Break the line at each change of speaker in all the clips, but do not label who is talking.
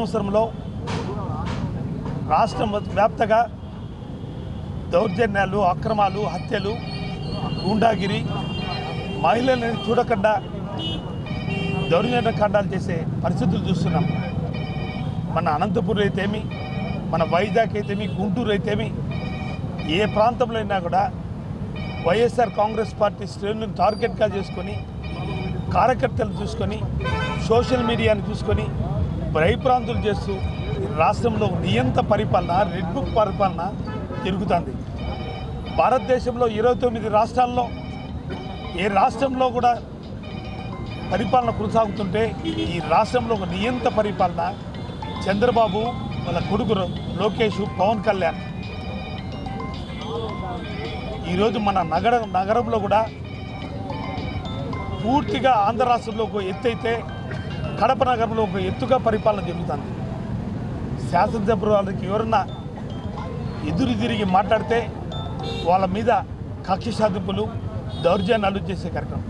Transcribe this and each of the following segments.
సంవత్సరంలో రాష్ట్రం వ్యాప్తంగా దౌర్జన్యాలు అక్రమాలు హత్యలు గూండాగిరి మహిళలను చూడకుండా దౌర్జన్య కాండాలు చేసే పరిస్థితులు చూస్తున్నాం. మన అనంతపురం అయితేమి మన వైజాగ్ అయితేమి గుంటూరు అయితేమి ఏ ప్రాంతంలో అయినా కూడా వైఎస్ఆర్ కాంగ్రెస్ పార్టీ శ్రేణులను టార్గెట్గా చేసుకొని కార్యకర్తలు చూసుకొని సోషల్ మీడియాని చూసుకొని భయప్రాంతులు చేస్తూ ఈ రాష్ట్రంలో నియంత పరిపాలన రెడ్ బుక్ పరిపాలన జరుగుతుంది భారతదేశంలో ఇరవై తొమ్మిది రాష్ట్రాల్లో ఏ రాష్ట్రంలో కూడా పరిపాలన కొనసాగుతుంటే ఈ రాష్ట్రంలో ఒక నియంత పరిపాలన చంద్రబాబు వాళ్ళ కొడుకు లోకేష్ పవన్ కళ్యాణ్. ఈరోజు మన నగర నగరంలో కూడా పూర్తిగా ఆంధ్ర రాష్ట్రంలో ఒక కడప నగరంలో ఒక ఎత్తుగా పరిపాలన జరుగుతుంది. శాసనసభ వాళ్ళకి ఎవరన్నా ఎదురు తిరిగి మాట్లాడితే వాళ్ళ మీద కక్ష సాధింపులు దౌర్జన్యాలు చేసే కార్యక్రమం.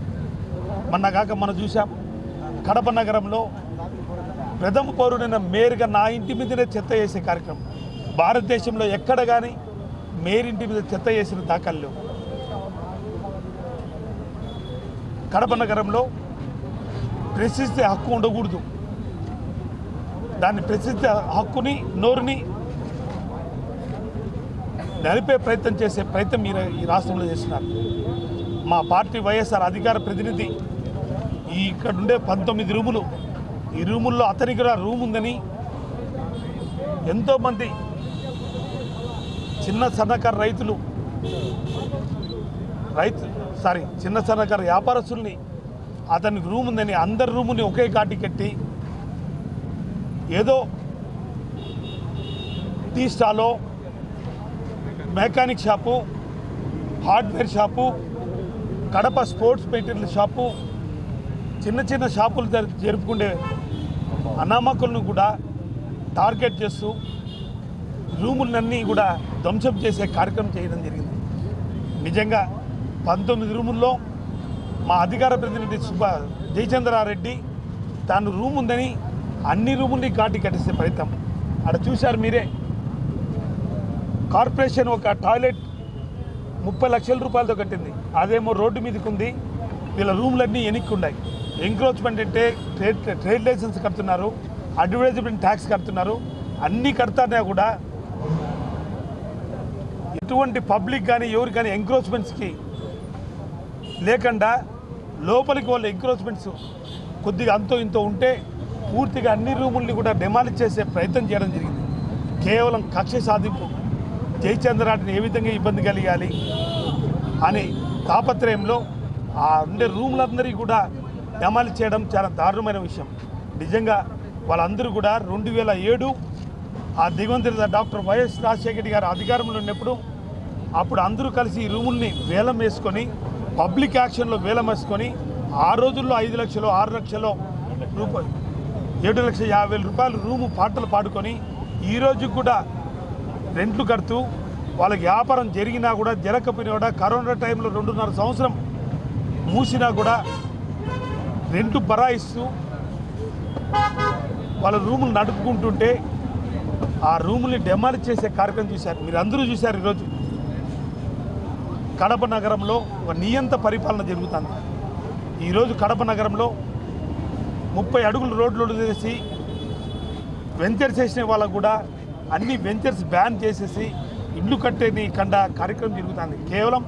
మొన్న కాక మనం చూసాం కడప నగరంలో ప్రథమ పౌరుడైన మేయర్గా నా ఇంటి మీదనే చెత్త వేసే కార్యక్రమం. భారతదేశంలో ఎక్కడ కానీ మేయర్ ఇంటి మీద చెత్త వేసిన దాఖలు కడప నగరంలో ప్రశ్నిస్తే హక్కు ఉండకూడదు. దాన్ని ప్రశ్నిస్తే హక్కుని నోరుని నలిపే ప్రయత్నం చేసే ప్రయత్నం మీరు ఈ రాష్ట్రంలో చేస్తున్నారు. మా పార్టీ వైఎస్ఆర్ అధికార ప్రతినిధి ఈ ఇక్కడ ఉండే పంతొమ్మిది రూములు ఈ రూముల్లో అతనికి కూడా రూమ్ ఉందని ఎంతోమంది చిన్న సన్నకారు రైతులు రైతు సారీ చిన్న సన్నకారు వ్యాపారస్తుల్ని అతనికి రూమ్ ఉందని అందరి రూముని ఒకే కాటి కట్టి ఏదో tea స్టాలో mechanic shop hardware shop Kadapa sports material shop చిన్న చిన్న షాపులు జరు- జరుపుకునే అనామకులను కూడా టార్గెట్ చేస్తూ రూములన్నీ కూడా ధ్వంసం చేసే కార్యక్రమం చేయడం జరిగింది. నిజంగా పంతొమ్మిది రూముల్లో మా అధికార ప్రతినిధి సుబ్బ జయచంద్రారెడ్డి తాను రూమ్ ఉందని అన్ని రూముల్ని కాటి కట్టిస్తే ఫలితం అక్కడ చూశారు మీరే. కార్పొరేషన్ ఒక టాయిలెట్ ముప్పై లక్షల రూపాయలతో కట్టింది. అదేమో రోడ్డు మీదకి ఉంది వీళ్ళ రూమ్లన్నీ ఎనిక్కి ఉన్నాయి ఎంక్రోచ్మెంట్ అంటే ట్రేడ్ ట్రేడ్ లైసెన్స్ కడుతున్నారు. అడ్వర్టైజ్మెంట్ ట్యాక్స్ కడుతున్నారు. అన్నీ కడతానే కూడా ఎటువంటి పబ్లిక్ కానీ ఎవరు కానీ ఎంక్రోచ్మెంట్స్కి లేకుండా లోపలికి వాళ్ళ ఎంక్రోచ్మెంట్స్ కొద్దిగా అంతో ఇంతో ఉంటే పూర్తిగా అన్ని రూముల్ని కూడా డెమాలిష్ చేసే ప్రయత్నం చేయడం జరిగింది. కేవలం కక్ష సాధింపు. జయచంద్రాటిని ఏ విధంగా ఇబ్బంది కలిగాలి అని తాపత్రయంలో ఆ ఉండే రూములందరికీ కూడా డెమాలిష్ చేయడం చాలా దారుణమైన విషయం. నిజంగా వాళ్ళందరూ కూడా రెండు వేల ఏడు ఆ దిగంతరిత డాక్టర్ వైఎస్ రాజశేఖర గారు అధికారంలో ఉన్నప్పుడు అప్పుడు అందరూ కలిసి ఈ రూముల్ని వేలం వేసుకొని పబ్లిక్ యాక్షన్లో వేలమేసుకొని ఆ రోజుల్లో ఐదు లక్షలు ఆరు లక్షలు రూపాయలు ఏడు లక్షల యాభై వేల రూపాయలు రూము పాటలు పాడుకొని ఈరోజు కూడా రెంట్లు కడుతూ వాళ్ళకి వ్యాపారం జరిగినా కూడా జరగకపోయినా కూడా కరోనా టైంలో రెండున్నర సంవత్సరం మూసినా కూడా రెంట్ బరాయిస్తూ వాళ్ళ రూములు నడుపుకుంటుంటే ఆ రూముల్ని డెమాలిజ్ చేసే కార్యక్రమం చూశారు. మీరు అందరూ చూశారు ఈరోజు కడప నగరంలో ఒక నియంత పరిపాలన జరుగుతుంది. ఈరోజు కడప నగరంలో ముప్పై అడుగులు రోడ్లు చేసి వెంచర్స్ చేసిన వాళ్ళకు కూడా అన్ని వెంచర్స్ బ్యాన్ చేసేసి ఇల్లు కట్టేని కండ కార్యక్రమం జరుగుతుంది. కేవలం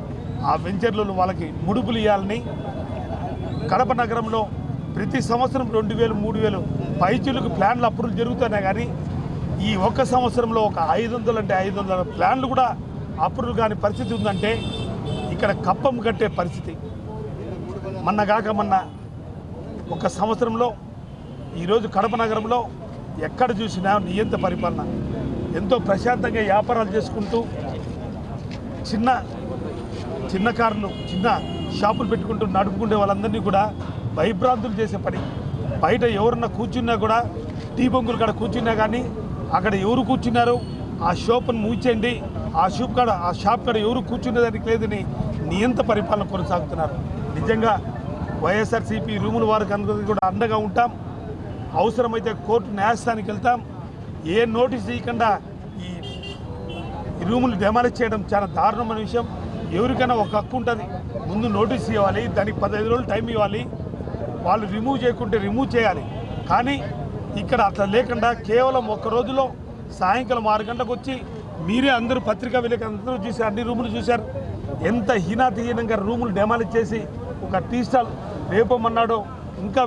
ఆ వెంచర్లలో వాళ్ళకి ముడుపులు ఇవ్వాలని కడప నగరంలో ప్రతి సంవత్సరం రెండు వేలు మూడు వేలు పైచులకు ప్లాన్లు అప్రూవల్ జరుగుతున్నాయి కానీ ఈ ఒక్క సంవత్సరంలో ఒక ఐదు వందలు అంటే ఐదు వందల ప్లాన్లు కూడా అప్రూవల్ కాని పరిస్థితి ఉందంటే ఇక్కడ కప్పం కట్టే పరిస్థితి. మొన్న కాక మొన్న ఒక సంవత్సరంలో ఈరోజు కడప నగరంలో ఎక్కడ చూసినా నియంత పరిపాలన. ఎంతో ప్రశాంతంగా వ్యాపారాలు చేసుకుంటూ చిన్న చిన్న కార్లు చిన్న షాపులు పెట్టుకుంటూ నడుపుకునే వాళ్ళందరినీ కూడా భయభ్రాంతులు చేసే పని. బయట ఎవరన్నా కూర్చున్నా కూడా టీ బొంగులు కాడ కూర్చున్నా కానీ అక్కడ ఎవరు కూర్చున్నారు ఆ షాపును మూచేయండి ఆ షాప్ కాడ ఆ షాప్ కాడ ఎవరు కూర్చునేదానికి లేదని నియంత పరిపాలన కొనసాగుతున్నారు. నిజంగా వైఎస్ఆర్సీపీ రూముల వారికి అందరికీ కూడా అండగా ఉంటాం. అవసరమైతే కోర్టు న్యాయస్థానికి వెళ్తాం. ఏ నోటీస్ ఇవ్వకుండా ఈ రూములు డెమాలిష్ చేయడం చాలా దారుణమైన విషయం. ఎవరికైనా ఒక హక్కు ఉంటుంది. ముందు నోటీస్ ఇవ్వాలి. దానికి పదహైదు రోజులు టైం ఇవ్వాలి. వాళ్ళు రిమూవ్ చేయకుంటే రిమూవ్ చేయాలి. కానీ ఇక్కడ అట్లా లేకుండా కేవలం ఒక్క రోజులో సాయంకాలం ఆరు గంటలకు వచ్చి మీరే అందరూ పత్రికా విలేకరులు అందరూ చూశారు. అన్ని రూములు చూశారు. ఎంత హీనాతిహీనంగా రూములు డెమాలిజ్ చేసి ఒక టీ స్టాల్ రేపమన్నాడో ఇంకా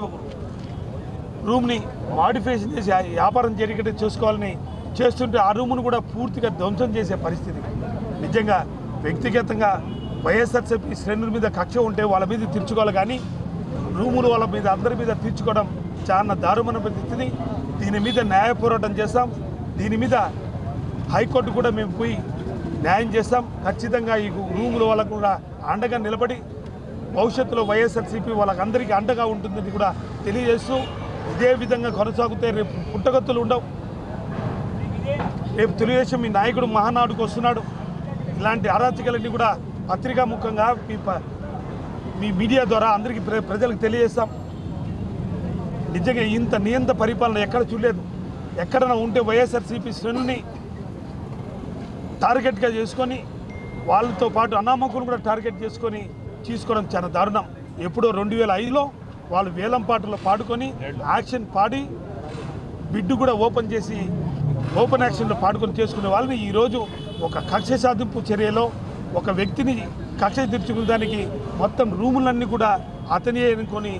రూమ్ని మాడిఫికేషన్ చేసి ఆ వ్యాపారం జరిగేట చూసుకోవాలని చేస్తుంటే ఆ రూమును కూడా పూర్తిగా ధ్వంసం చేసే పరిస్థితి. నిజంగా వ్యక్తిగతంగా వైఎస్ఆర్సీపీ శ్రేణుల మీద కక్ష ఉంటే వాళ్ళ మీద తీర్చుకోవాలి కానీ రూములు వాళ్ళ మీద అందరి మీద తీర్చుకోవడం చాలా దారుణమైన పరిస్థితిని దీని మీద న్యాయ పోరాటం చేస్తాం. దీని మీద హైకోర్టు కూడా మేము పోయి న్యాయం చేస్తాం. ఖచ్చితంగా ఈ రూముల వాళ్ళకు కూడా అండగా నిలబడి భవిష్యత్తులో వైఎస్ఆర్సీపీ వాళ్ళకందరికీ అండగా ఉంటుందని కూడా తెలియజేస్తూ ఇదే విధంగా కొనసాగితే రేపు పుట్టగత్తులు ఉండవు. రేపు తెలుగుదేశం మీ నాయకుడు మహానాడుకు వస్తున్నాడు. ఇలాంటి అరాచకాలన్నీ కూడా పత్రికా ముఖంగా మీ ప- మీ మీడియా ద్వారా అందరికీ ప్ర ప్రజలకు తెలియజేస్తాం. నిజంగా ఇంత నియంత పరిపాలన ఎక్కడ చూడలేదు. ఎక్కడైనా ఉంటే వైఎస్ఆర్సీపీ శ్రేణుని టార్గెట్గా చేసుకొని వాళ్ళతో పాటు అనామకులు కూడా టార్గెట్ చేసుకొని తీసుకోవడం చాలా దారుణం. ఎప్పుడో రెండు వేల ఐదులో వాళ్ళు వేలం పాటలో పాడుకొని యాక్షన్ పాడి బిడ్డు కూడా ఓపెన్ చేసి ఓపెన్ యాక్షన్లో పాడుకొని చేసుకునే వాళ్ళని ఈరోజు ఒక కక్ష సాధింపు చర్యలో ఒక వ్యక్తిని కక్ష తీర్చుకునేదానికి మొత్తం రూములన్నీ కూడా అతని అనుకొని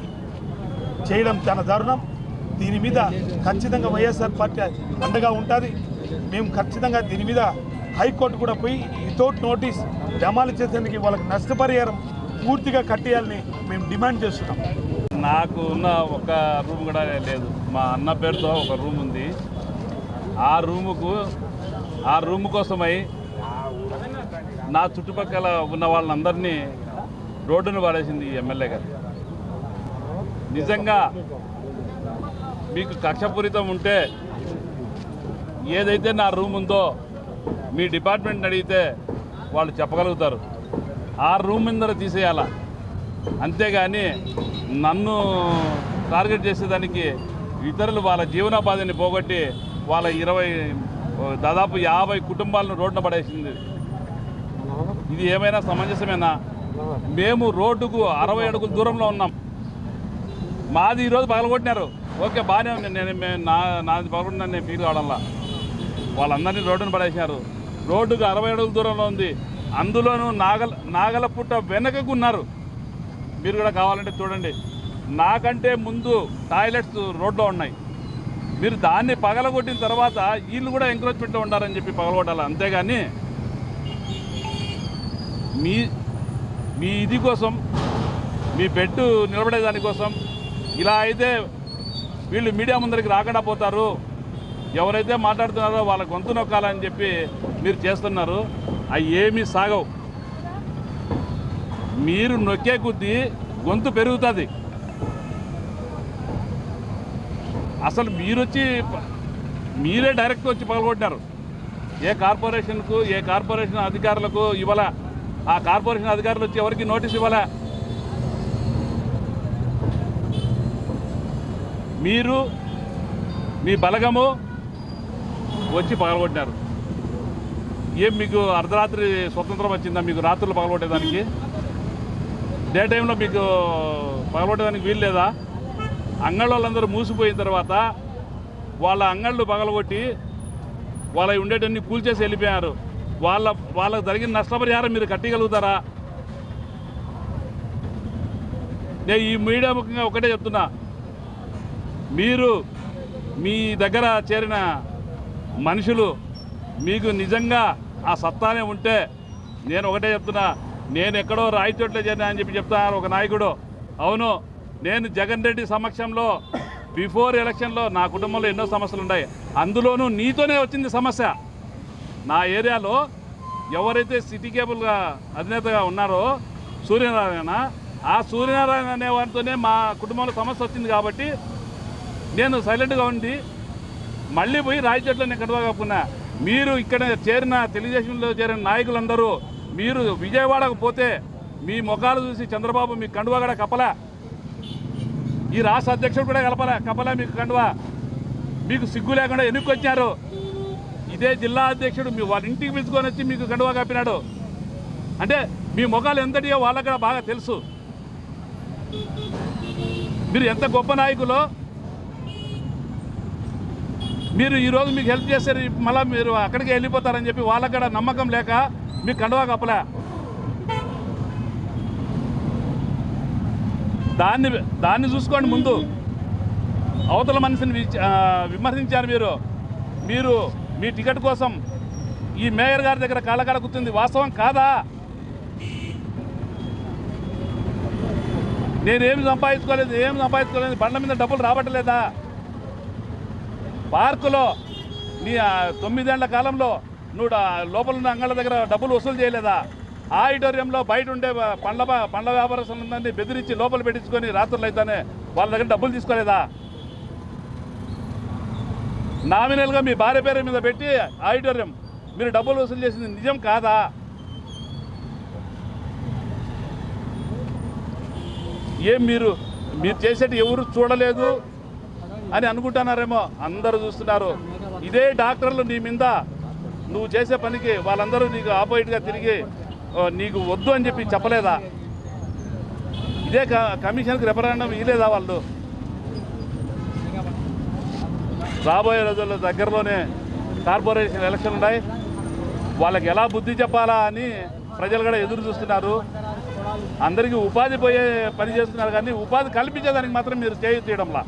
చేయడం చాలా దారుణం. దీని మీద ఖచ్చితంగా వైఎస్ఆర్ పార్టీ అండగా ఉంటుంది. మేము ఖచ్చితంగా దీని మీద హైకోర్టు కూడా పోయి వితౌట్ నోటీస్ జమాలు చేసేందుకు వాళ్ళకి నష్టపరిహారం పూర్తిగా కట్టేయాలని మేము డిమాండ్ చేస్తున్నాం.
నాకు ఉన్న ఒక రూమ్ కూడా లేదు. మా అన్న పేరుతో ఒక రూమ్ ఉంది. ఆ రూముకు ఆ రూమ్ కోసమై నా చుట్టుపక్కల ఉన్న వాళ్ళందరినీ రోడ్డును పడేసింది ఎమ్మెల్యే గారు. నిజంగా మీకు కక్షపూరితం ఉంటే ఏదైతే నా రూమ్ ఉందో మీ డిపార్ట్మెంట్ అడిగితే వాళ్ళు చెప్పగలుగుతారు. ఆ రూమ్ ముందర తీసేయాలా? అంతేగాని నన్ను టార్గెట్ చేసేదానికి ఇతరులు వాళ్ళ జీవనోపాధిని పోగొట్టి వాళ్ళ ఇరవై దాదాపు యాభై కుటుంబాలను రోడ్డున పడేసింది. ఇది ఏమైనా సమంజసమేనా? మేము రోడ్డుకు అరవై అడుగుల దూరంలో ఉన్నాం. మాది ఈరోజు పగలగొట్టినారు. ఓకే బాగానే ఉంది. నేను నా నాది పగలగొట్టిన నేను ఫీల్ కావడంలా. వాళ్ళందరినీ రోడ్డును పడేసినారు. రోడ్డుకు అరవై అడుగుల దూరంలో ఉంది. అందులోనూ నాగల నాగల పుట్ట వెనకకు ఉన్నారు. మీరు కూడా కావాలంటే చూడండి. నాకంటే ముందు టాయిలెట్స్ రోడ్లో ఉన్నాయి. మీరు దాన్ని పగలగొట్టిన తర్వాత వీళ్ళు కూడా ఎంకరేజ్మెంట్లో ఉండాలని చెప్పి పగలగొట్టాలి. అంతేగాని మీ మీ ఇది కోసం మీ బెడ్ నిలబడే దానికోసం ఇలా అయితే వీళ్ళు మీడియా ముందరికి రాకుండా పోతారు. ఎవరైతే మాట్లాడుతున్నారో వాళ్ళ గొంతు నొక్కాలని చెప్పి మీరు చేస్తున్నారు అవి ఏమీ సాగవు. మీరు నొక్కే కొద్దీ గొంతు పెరుగుతుంది. అసలు మీరు వచ్చి మీరే డైరెక్ట్ వచ్చి పగలగొట్టారు ఏ కార్పొరేషన్కు ఏ కార్పొరేషన్ అధికారులకు ఇవ్వాల? ఆ కార్పొరేషన్ అధికారులు వచ్చి ఎవరికి నోటీస్ ఇవ్వాలా? మీరు మీ బలగము వచ్చి పగలగొట్టారు ఏం మీకు అర్ధరాత్రి స్వతంత్రం వచ్చిందా? మీకు రాత్రులు పగలగొట్టేదానికి? డే టైంలో మీకు పగలగొట్టేదానికి వీలు లేదా? అంగళ్ళ మూసిపోయిన తర్వాత వాళ్ళ అంగళ్ళు పగలగొట్టి వాళ్ళ ఉండేటన్ని కూల్చేసి వెళ్ళిపోయారు. వాళ్ళ వాళ్ళకు జరిగిన నష్టపరిహారం మీరు కట్టగలుగుతారా నేను ఈ మీడియా ముఖ్యంగా ఒకటే చెప్తున్నా. మీరు మీ దగ్గర చేరిన మనుషులు మీకు నిజంగా ఆ సత్తానే ఉంటే నేను ఒకటే చెప్తున్నా నేను ఎక్కడో రాయచోట్ల చేరినా అని చెప్పి చెప్తున్నారు ఒక నాయకుడు. అవును నేను జగన్ రెడ్డి సమక్షంలో బిఫోర్ ఎలక్షన్లో నా కుటుంబంలో ఎన్నో సమస్యలు ఉన్నాయి. అందులోనూ నీతోనే వచ్చింది సమస్య. నా ఏరియాలో ఎవరైతే సిటీ కేబుల్గా అధినేతగా ఉన్నారో సూర్యనారాయణ ఆ సూర్యనారాయణ అనేవారితోనే మా కుటుంబంలో సమస్య వచ్చింది కాబట్టి నేను సైలెంట్గా ఉండి మళ్ళీ పోయి రాయచోట్ల నేను కడువా మీరు ఇక్కడ చేరిన తెలుగుదేశంలో చేరిన నాయకులందరూ మీరు విజయవాడకు పోతే మీ ముఖాలు చూసి చంద్రబాబు మీ కండువా కూడా కప్పలా? ఈ రాష్ట్ర అధ్యక్షుడు కూడా కలపలా? కప్పలే మీకు కండువా? మీకు సిగ్గు లేకుండా ఎన్నుకొచ్చారు ఇదే జిల్లా అధ్యక్షుడు మీ వాళ్ళ ఇంటికి పిలుచుకొని వచ్చి మీకు కండువా కప్పినాడు. అంటే మీ ముఖాలు ఎంతటియో వాళ్ళకు కూడా బాగా తెలుసు. మీరు ఎంత గొప్ప నాయకులో మీరు ఈరోజు మీకు హెల్ప్ చేస్తారు మళ్ళీ మీరు అక్కడికి వెళ్ళిపోతారని చెప్పి వాళ్ళకి కూడా నమ్మకం లేక మీకు కండవా కప్పలే. దాన్ని దాన్ని చూసుకోండి ముందు. అవతల మనిషిని విమర్శించారు మీరు. మీరు మీ టికెట్ కోసం ఈ మేయర్ గారి దగ్గర కాళ్ళకాడ కూర్చుంది. వాస్తవం కాదా? నేనేమి సంపాదించుకోలేదు ఏం సంపాదించుకోలేదు బండ్ల మీద డబ్బులు రాబట్టలేదా? పార్కులో నీ తొమ్మిదేళ్ళ కాలంలో నువ్వు ఆ లోపల ఉన్న అంగళ్ళ దగ్గర డబ్బులు వసూలు చేయలేదా? ఆడిటోరియంలో బయట ఉండే పండ్ల పండ్ల వ్యాపారస్తులందరినీ బెదిరించి లోపల పెట్టించుకొని రాత్రులు అయితేనే వాళ్ళ దగ్గర డబ్బులు తీసుకోలేదా? నామినల్గా మీ భార్య పేరు మీద పెట్టి ఆడిటోరియం మీరు డబ్బులు వసూలు చేసింది నిజం కాదా? ఏం మీరు మీరు చేసేటి ఎవరు చూడలేదు? అని అనుకుంటున్నారేమో అందరూ చూస్తున్నారు. ఇదే డాక్టర్లు నీ మీద నువ్వు చేసే పనికి వాళ్ళందరూ నీకు ఆపోజిట్గా తిరిగి "ఓ, నీకు వద్దు అని చెప్పి చెప్పలేదా? ఇదే క- కమిషన్కి రెఫరెండం ఇవ్వలేదా వాళ్ళు? రాబోయే రోజుల్లో దగ్గరలోనే కార్పొరేషన్ ఎలక్షన్ ఉన్నాయి. వాళ్ళకి ఎలా బుద్ధి చెప్పాలా అని ప్రజలు కూడా ఎదురు చూస్తున్నారు. అందరికీ ఉపాధి పోయే పని చేస్తున్నారు కానీ ఉపాధి కల్పించేదానికి మాత్రం మీరు చేయ తీయడంలా.